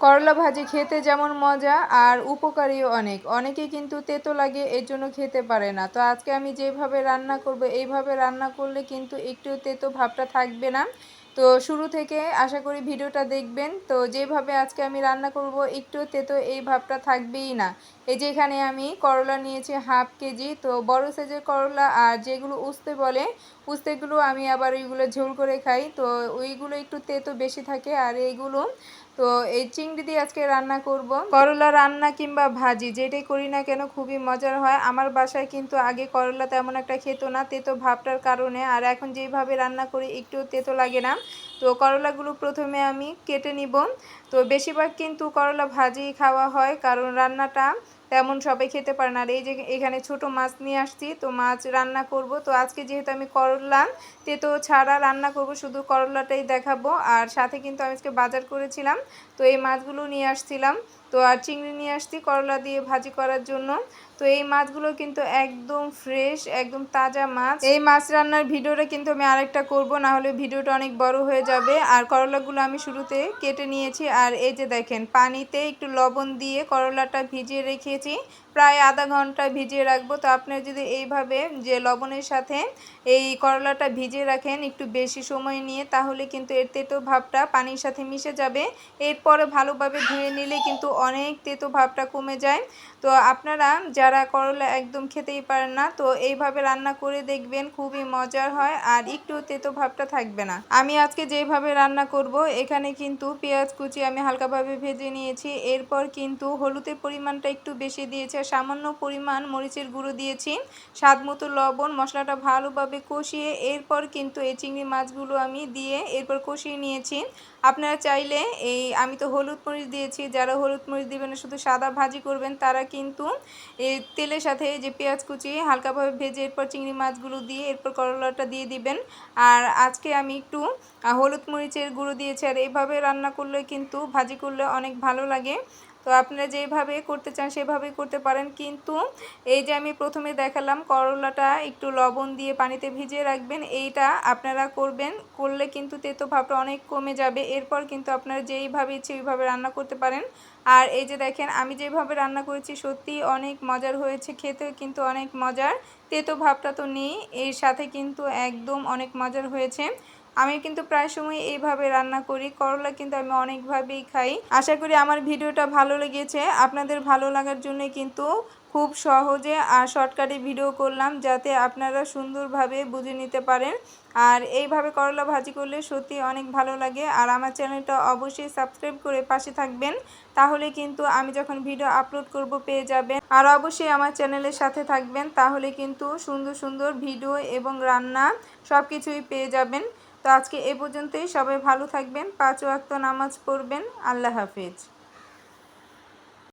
করলা ভাজি খেতে যেমন মজা আর উপকারীও অনেক। অনেকে কিন্তু তেতো লাগে, এর জন্য খেতে পারে না। তো আজকে আমি যেভাবে রান্না করব, এইভাবে রান্না করলে কিন্তু একটু তেতো ভাবটা থাকবে না। তো শুরু থেকে আশা করি ভিডিওটা দেখবেন। তো যেভাবে আজকে আমি রান্না করব, একটু তেতো এই ভাবটা থাকবেই না। এই যে এখানে আমি করলা নিয়েছি হাফ কেজি। তো বড় সাইজের করলা আর যেগুলো উস্তে বলে, উস্তেগুলো আমি আবার ওইগুলো ঝোল করে খাই। তো ওইগুলো একটু তেতো বেশি থাকে আর এইগুলো তো এই চিংড়ি দিয়ে আজকে রান্না করব। করলা রান্না কিংবা ভাজি, যেটাই করি না কেন খুবই মজার হয়। আমার বাসায় কিন্তু আগে করলা তেমন একটা খেতো না, তেতো ভাবটার কারণে। আর এখন যেভাবে রান্না করি, একটু তেতো লাগে না। তো করলাগুলো প্রথমে আমি কেটে নিব। তো বেশিরভাগ কিন্তু করলা ভাজি খাওয়া হয়, কারণ রান্নাটা তেমন সবাই খেতে পারে না। আর এই যে এখানে ছোট মাছ নিয়ে আসছি, তো মাছ রান্না করব। তো আজকে যেহেতু আমি করলা, তেতো ছাড়া রান্না করব, শুধু করলাটাই দেখাবো। আর সাথে কিন্তু আমি আজকে বাজার করেছিলাম, তো এই মাছগুলো নিয়ে আসছিলাম। তো আর চিংড়ি নিয়ে আসছি, করলা দিয়ে ভাজি করার জন্য। তো এই মাছগুলো কিন্তু একদম ফ্রেশ একদম তাজা মাছ। এই মাছ রান্নার ভিডিওটা কিন্তু আমি আরেকটা করব না হলে ভিডিওটা অনেক বড় হয়ে যাবে। আর করলাগুলো আমি শুরুতে কেটে নিয়েছি, আর এই যে দেখেন, পানিতে একটু লবণ দিয়ে করলাটা ভিজিয়ে রেখেছি। প্রায় আধা ঘণ্টা ভিজিয়ে রাখব। তো আপনারা যদি এইভাবে যে লবণের সাথে এই করলাটা ভিজিয়ে রাখেন একটু বেশি সময় নিয়ে, তাহলে কিন্তু এর তেতো ভাবটা পানির সাথে মিশে যাবে। এরপরে ভালোভাবে ধুয়ে নিলে কিন্তু অনেক তেতো ভাবটা কমে যায়। তো আপনারা যারা করলা একদম খেতেই পারেন না, তো এইভাবে রান্না করে দেখবেন খুবই মজার হয় আর একটু তেতো ভাবটা থাকবে না। আমি আজকে যেভাবে রান্না করব, এখানে কিন্তু পেঁয়াজ কুচি আমি হালকাভাবে ভেজে নিয়েছি। এরপর কিন্তু হলুদের পরিমাণটা একটু বেশি দিয়েছি আর সামান্য পরিমাণ মরিচের গুঁড়ো দিয়েছি। স্বাদ মতো লবণ, মশলাটা ভালোভাবে কষিয়ে এরপর কিন্তু এই চিংড়ি মাছগুলো আমি দিয়ে এরপর কষিয়ে নিয়েছি। আপনারা চাইলে এই, আমি তো হলুদ মরিচ দিয়েছি, যারা হলুদ মরিচ দিবেন শুধু সাদা ভাজি করবেন, তারা কিন্তু তেলের সাথে যে পেঁয়াজ কুচি হালকাভাবে ভেজে এরপর চিংড়ি মাছগুলো দিয়ে এরপর করলাটা দিয়ে দিবেন। আর আজকে আমি একটু হলুদ মরিচের গুঁড়ো দিয়েছি, আর এইভাবে রান্না করলে কিন্তু ভাজি করলে অনেক ভালো লাগে। তো আপনারা যেভাবে করতে চান, সেভাবেই করতে পারেন। কিন্তু এই যে আমি প্রথমে দেখালাম করলাটা একটু লবণ দিয়ে পানিতে ভিজিয়ে রাখবেন, এইটা আপনারা করবেন। করলে কিন্তু তেতো ভাবটা অনেক কমে যাবে। এরপর কিন্তু আপনারা যেইভাবে ইচ্ছে ওইভাবে রান্না করতে পারেন। আর এই যে দেখেন, আমি যেভাবে রান্না করেছি, সত্যি অনেক মজার হয়েছে। খেতে কিন্তু অনেক মজার। তেতো ভাবটা তো নেই। এর সাথে কিন্তু একদম অনেক মজার হয়েছে। আমি কিন্তু প্রায় সময় এইভাবে রান্না করি। করলা কিন্তু আমি অনেকভাবেই খাই। আশা করি আমার ভিডিওটা ভালো লেগেছে। আপনাদের ভালো লাগার জন্য কিন্তু খুব সহজে আর শর্টকাটে ভিডিও করলাম যাতে আপনারা সুন্দরভাবে বুঝে নিতে পারেন। আর এইভাবে করলা ভাজি করলে সত্যি অনেক ভালো লাগে। আর আমার চ্যানেলটা অবশ্যই সাবস্ক্রাইব করে পাশে থাকবেন। তাহলে কিন্তু আমি যখন ভিডিও আপলোড করব পেয়ে যাবেন। আর অবশ্যই আমার চ্যানেলের সাথে থাকবেন। তাহলে কিন্তু সুন্দর সুন্দর ভিডিও এবং রান্না সব কিছুই পেয়ে যাবেন। তো আজকে এ পর্যন্তই। সবাই ভালো থাকবেন পাঁচ ওয়াক্ত নামাজ পড়বেন। আল্লাহ হাফিজ।